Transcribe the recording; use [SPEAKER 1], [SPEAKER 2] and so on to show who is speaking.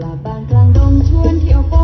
[SPEAKER 1] ลาบางกลางดงชวนเที่ยวป